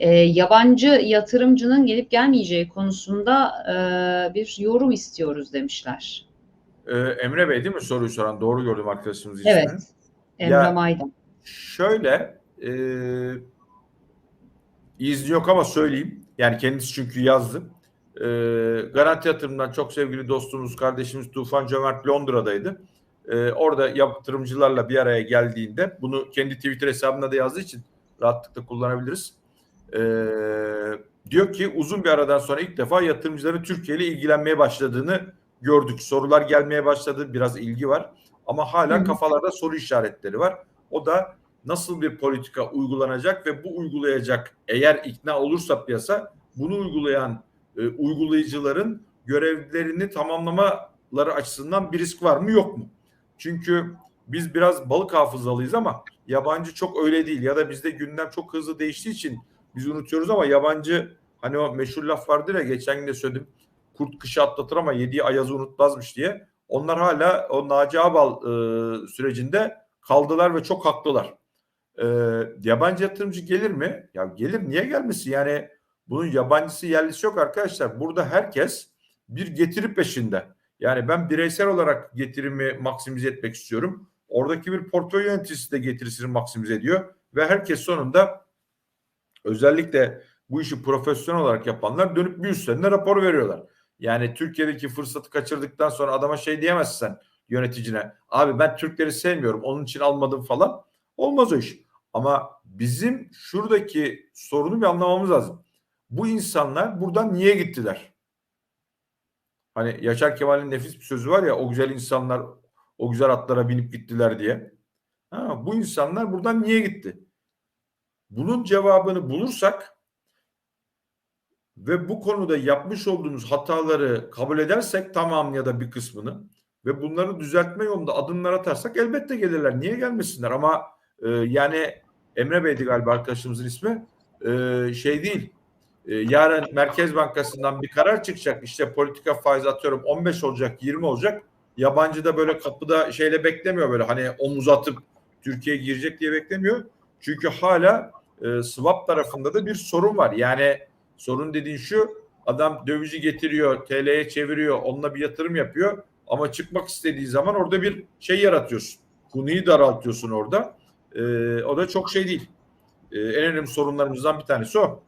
e, yabancı yatırımcının gelip gelmeyeceği konusunda e, bir yorum istiyoruz demişler. Ee, Emre Bey değil mi soruyu soran? Doğru gördüm arkadaşımız ismini. Evet. Emre Ya- Maydan. Şöyle e, izni yok ama söyleyeyim. Yani kendisi çünkü yazdı. E, Garanti Yatırım'dan çok sevgili dostumuz, kardeşimiz Tufan Cömert Londra'daydı. E, orada yatırımcılarla bir araya geldiğinde bunu kendi Twitter hesabında da yazdığı için rahatlıkla kullanabiliriz. E, diyor ki uzun bir aradan sonra ilk defa yatırımcıların Türkiye ile ilgilenmeye başladığını gördük. Sorular gelmeye başladı. Biraz ilgi var. Ama hala kafalarda soru işaretleri var. O da nasıl bir politika uygulanacak ve bu uygulayacak eğer ikna olursa piyasa bunu uygulayan e, uygulayıcıların görevlerini tamamlamaları açısından bir risk var mı yok mu? Çünkü biz biraz balık hafızalıyız ama yabancı çok öyle değil ya da bizde gündem çok hızlı değiştiği için biz unutuyoruz ama yabancı hani o meşhur laf vardır ya geçen gün de söyledim kurt kışı atlatır ama yediği ayazı unutmazmış diye. Onlar hala o Naci Abal e, sürecinde kaldılar ve çok haklılar. E, yabancı yatırımcı gelir mi? Ya gelir niye gelmesin? Yani bunun yabancısı yerlisi yok arkadaşlar. Burada herkes bir getiri peşinde. Yani ben bireysel olarak getirimi maksimize etmek istiyorum. Oradaki bir portföy yöneticisi de getirisini maksimize ediyor. Ve herkes sonunda özellikle bu işi profesyonel olarak yapanlar dönüp bir üstlerine rapor veriyorlar. Yani Türkiye'deki fırsatı kaçırdıktan sonra adama şey diyemezsen yöneticine. Abi ben Türkleri sevmiyorum onun için almadım falan. Olmaz o iş. Ama bizim şuradaki sorunu bir anlamamız lazım. Bu insanlar buradan niye gittiler? Hani Yaşar Kemal'in nefis bir sözü var ya o güzel insanlar o güzel atlara binip gittiler diye. Ha, bu insanlar buradan niye gitti? Bunun cevabını bulursak ve bu konuda yapmış olduğumuz hataları kabul edersek tamam ya da bir kısmını ve bunları düzeltme yolunda adımlar atarsak elbette gelirler. Niye gelmesinler? Ama e, yani Emre Bey'di galiba arkadaşımızın ismi. E, şey değil. E, yarın Merkez Bankası'ndan bir karar çıkacak. İşte politika faiz atıyorum 15 olacak, 20 olacak. Yabancı da böyle kapıda şeyle beklemiyor böyle hani omuz atıp Türkiye girecek diye beklemiyor. Çünkü hala e, swap tarafında da bir sorun var. Yani sorun dediğin şu adam dövizi getiriyor, TL'ye çeviriyor, onunla bir yatırım yapıyor ama çıkmak istediği zaman orada bir şey yaratıyorsun. Konuyu daraltıyorsun orada. E, o da çok şey değil. E, en önemli sorunlarımızdan bir tanesi o.